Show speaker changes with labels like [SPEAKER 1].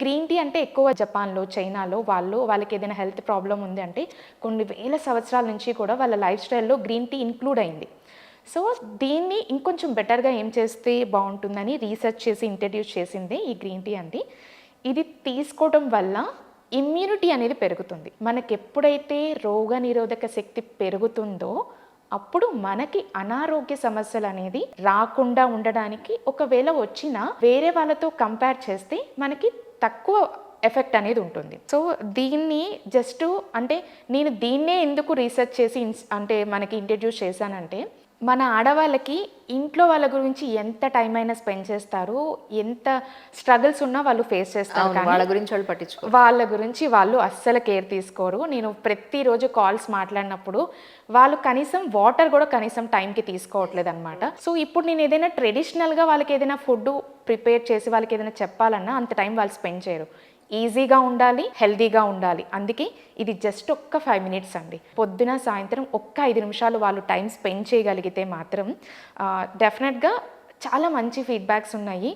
[SPEAKER 1] Green tea అంటే ఎక్కువ జపాన్లో చైనాలో వాళ్ళు వాళ్ళకి ఏదైనా హెల్త్ ప్రాబ్లం ఉంది అంటే కొన్ని వేల సంవత్సరాల నుంచి కూడా వాళ్ళ లైఫ్ స్టైల్లో గ్రీన్ టీ ఇంక్లూడ్ అయింది. సో దీన్ని ఇంకొంచెం బెటర్గా ఏం చేస్తే బాగుంటుందని రీసెర్చ్ చేసి ఇంట్రడ్యూస్ చేసింది ఈ గ్రీన్ టీ అండి. ఇది తీసుకోవడం వల్ల ఇమ్యూనిటీ అనేది పెరుగుతుంది. మనకు ఎప్పుడైతే రోగ నిరోధక శక్తి పెరుగుతుందో అప్పుడు మనకి అనారోగ్య సమస్యలు అనేది రాకుండా ఉండడానికి ఒకవేళ వచ్చినా వేరే వాళ్ళతో కంపేర్ చేస్తే మనకి తక్కువ ఎఫెక్ట్ అనేది ఉంటుంది. సో దీన్ని జస్ట్ అంటే నేను దీన్నే ఎందుకు రీసెర్చ్ చేసి అంటే మనకి ఇంట్రడ్యూస్ చేశానంటే మన ఆడవాళ్ళకి ఇంట్లో వాళ్ళ గురించి ఎంత టైం అయినా స్పెండ్ చేస్తారు ఎంత స్ట్రగుల్స్ ఉన్నా వాళ్ళు ఫేస్ చేస్తారు
[SPEAKER 2] వాళ్ళ గురించి వాళ్ళు పట్టించుకో
[SPEAKER 1] వాళ్ళ గురించి వాళ్ళు అస్సలు కేర్ తీసుకోరు. నేను ప్రతిరోజు కాల్స్ మాట్లాడినప్పుడు వాళ్ళు కనీసం వాటర్ కూడా కనీసం టైంకి తీసుకోవట్లేదు అనమాట సో ఇప్పుడు నేను ఏదైనా ట్రెడిషనల్గా వాళ్ళకి ఏదైనా ఫుడ్ ప్రిపేర్ చేసి వాళ్ళకి ఏదైనా చెప్పాలన్నా అంత టైం వాళ్ళు స్పెండ్ చేయరు. ఈజీగా ఉండాలి హెల్దీగా ఉండాలి. అందుకే ఇది జస్ట్ ఒక్క ఫైవ్ మినిట్స్ అండి. పొద్దున సాయంత్రం ఒక్క ఐదు నిమిషాలు వాళ్ళు టైం స్పెండ్ చేయగలిగితే మాత్రం డెఫినెట్గా చాలా మంచి ఫీడ్బ్యాక్స్ ఉన్నాయి.